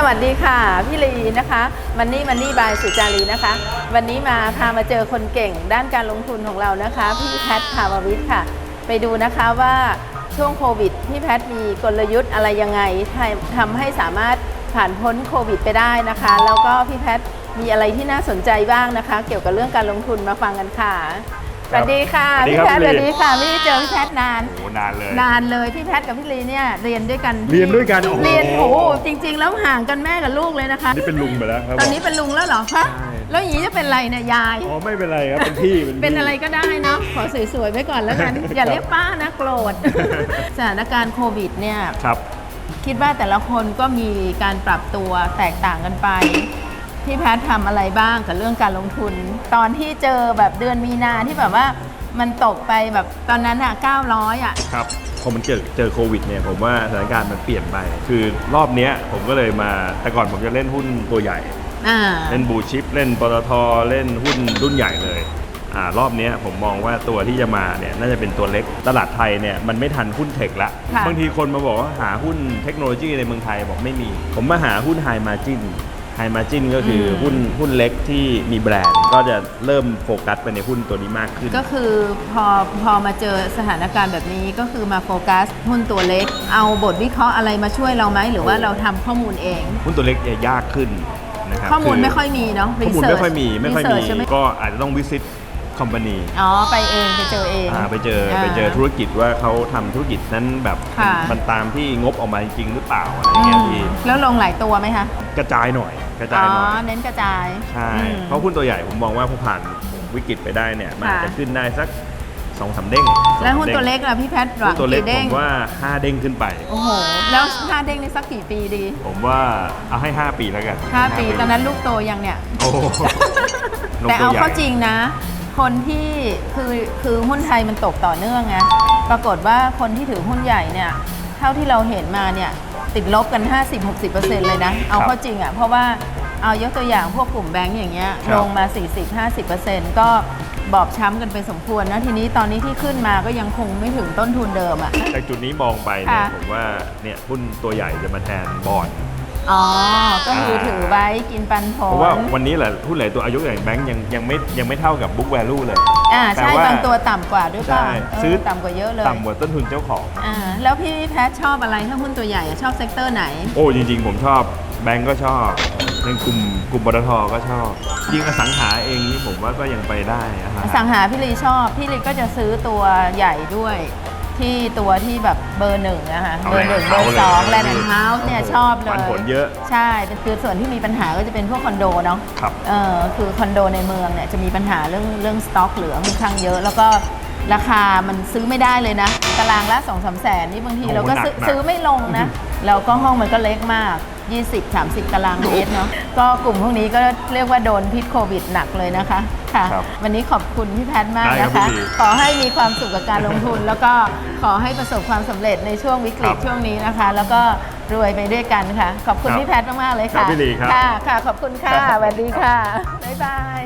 สวัสดีค่ะ พี่ลีนะคะมันนี่มันนี่บายสุจารีนะคะ วันนี้มาพามาเจอคนเก่งด้านการลงทุนของเรานะคะ พี่แพทย์ภาววิทย์ค่ะ ไปดูนะคะว่าช่วงโควิดพี่แพทมีกลยุทธ์อะไรยังไงทำให้สามารถผ่านพ้นโควิดไปได้นะคะ แล้วก็พี่แพทมีอะไรที่น่าสนใจบ้างนะคะ เกี่ยวกับเรื่องการลงทุนมาฟังกันค่ะ สวัสดีค่ะสวัสดีพี่ครับแพทย์สพี่วัลีสดีค่ะไม่ได้เจอพี่แพทย์นาน โอ้นานเลย นานเลยพี่แพทย์กับพี่ลีเนี่ยเรียนด้วยกันที่เรียนด้วยกันโอ้โห เรียนโอ้โหจริง ๆ แล้วห่างกันแม่กับลูกเลยนะคะ นี่เป็นลุงไปแล้วครับตอนนี้เป็นลุงแล้วเหรอคะใช่ แล้วอย่างนี้จะเป็นอะไรเนี่ยยาย อ๋อไม่เป็นไรครับเป็นพี่พี่ เป็นอะไรก็ได้เนาะขอสวยๆไว้ก่อนแล้วกัน อย่าเรียกป้านะโกรธ สถานการณ์โควิดเนี่ย ครับ คิดว่าแต่ละคนก็มีการปรับตัวแตกต่างกันไป พี่แพทย์ทำอะไรบ้างกับเรื่องการลงทุน ตอนที่เจอแบบเดือนมีนาที่แบบว่ามันตกไปแบบตอนนั้นอะ900อะครับพอมันเจอเจอโควิดเนี่ยผมว่าสถานการณ์มันเปลี่ยนไป คือรอบเนี้ยผมก็เลยมาแต่ก่อนผมจะเล่นหุ้นตัวใหญ่อ่าเล่นบูชิป เล่นปตทเล่นหุ้นรุ่นใหญ่เลยอ่ารอบเนี้ยผมมองว่าตัวที่จะมาเนี่ยน่าจะเป็นตัวเล็กตลาดไทยเนี่ยมันไม่ทันหุ้นเทคละค่ะบางทีคนมาบอกว่าหาหุ้นเทคโนโลยีในเมืองไทยบอกไม่มี ผมมาหาหุ้นไฮมาจิน ไฮมาจินก็คืออม หุ้นหุ้นเล็กที่มีแบรนด์ ก็จะเริ่มโฟกัสไปในหุ้นตัวนี้มากขึ้น ก็คือพอพอมาเจอสถานการณ์แบบนี้ก็คือมาโฟกัสหุ้นตัวเล็ก เอาบทวิเคราะห์อะไรมาช่วยเราไหม หรือว่าเราทำข้อมูลเอง หุ้นตัวเล็กจะยากขึ้นนะครับข้อมูลคืไม่ค่อยมีเนาะ ข้อมูล research ไม่ค่อยมีไม่ค่อยมี research ใช่ไหมก็อาจจะต้องวิสิตคอมพานี อ๋อ ไปเอง ไปเจอเอง อ่าไปเจอไปเจอธุรกิจว่าเขาทำธุรกิจนั้นแบบค่ะ มันตามที่งบออกมาจริงๆหรือเปล่าอะไรอืเงี้ยมพี่แล้วลงหลายตัวไหมคะ กระจายหน่อย กระอ๋จายอหน่อยเน้นกระจายใช่ อืม เพราะหุ้นตัวใหญ่ผมมองว่าพอผ่านวิกฤตไปได้เนี่ยมันค่ะอาจจะขึ้นได้สักสองสามเด้งแล้วหุ้นสองสามตัวด้งเล็กล่ะพี่แพทย์หวัหุ้งนตัวเล็กกี่ผเด้งมว่าห้าเด้งขึ้นไป โอ้โหแล้วห้าเด้งนี่สักกี่ปีดีผมว่าเอาให้ห้าปีแล้วกันห้าปีตอนนั้นลูกโตยังเนี่ย โอ้โหนมแต่วเอาใหญ่ เข้าจริงนะ คนที่คือคือหุ้นไทยมันตกต่อเนื่องไงปรากฏว่าคนที่ถือหุ้นใหญ่เนี่ย เท่าที่เราเห็นมาเนี่ย ติดลบกัน 50-60%เลยนะ เอาเข้าจริงอะ่ะ เพราะว่าเอายกตัวอย่างพวกกลุ่มแบงก์อย่างเงี้ยครับ ลงมา 40-50%ก็บอบช้ำกันไปสมควรนะ ทีนี้ตอนนี้ที่ขึ้นมาก็ยังคงไม่ถึงต้นทุนเดิมอะ จากจุดนี้มองไปเนี่ยค่ะ ผมว่าเนี่ยหุ้นตัวใหญ่จะมาแทนบอล อ๋อ ก็คือถือไว้กินปันผเพราะว่าลวันนี้แหละหุ้นหลายตัวอายุอย่างแบงก์ยังยังไม่ยังไม่เท่ากับ book value เลย อ่าใช่แต่ว่าบางตัวต่ำกว่าด้วยป่ะใช่เออซื้อต่ำกว่าเยอะเลยต่ำกว่าต้นทุนเจ้าของ อ่าแล้วพี่แพทชอบอะไรถ้าหุ้นตัวใหญ่อะชอบเซกเตอร์ไหน โอ้จริงๆ ผมชอบแบงก์ก็ชอบในกลุ่มกลุ่มปตทก็ชอบยิ่งอสังหาเองนี่ผมว่าก็ยังไปได้นะฮะสังหาพี่ลีชอบ พี่ลีก็จะซื้อตัวใหญ่ด้วย ที่ตัวที่แบบเบอร์หนึ่งอะค่ะเอาเบอร์หนึ่ง Land เบอร์ House สองเลยแลนด์เฮาส์เนี่ยโอ้โหชอบเลยปันผลเยอะ ใช่คือส่วนที่มีปัญหาก็จะเป็นพวกคอนโดเนาะ ครับ เออคือคอนโดในเมืองเนี่ยจะมีปัญหาเรื่องเรื่องสต็อกเหลือค่อนข้างเยอะ แล้วก็ราคามันซื้อไม่ได้เลยนะ ตารางละ2องสามแสนนี่บางทีโอ้โหเราก็ซื้อหนักๆซื้อไม่ลงนะ แล้วก็ห้องมันก็เล็กมาก 20-30 ตารางเมตรเนาะก็กลุ่มพวกนี้ก็เรียกว่าโดนพิษโควิดหนักเลยนะคะ ค่ะ ครับวันนี้ขอบคุณพี่แพทย์มากได้ครับนะคะพี่ลีขอให้มีความสุขกับการลงทุน แล้วก็ขอให้ประสบความสำเร็จในช่วงวิกฤตครับช่วงนี้นะคะ แล้วก็รวยไปด้วยกันค่ะ ขอบคุณครับพี่แพทย์มากๆเลยครัค่ะบพี่ลีครับ ค่ะ ค่ะ ขอบคุณค่ะครับสวัสดีค่ะ บ๊ายบาย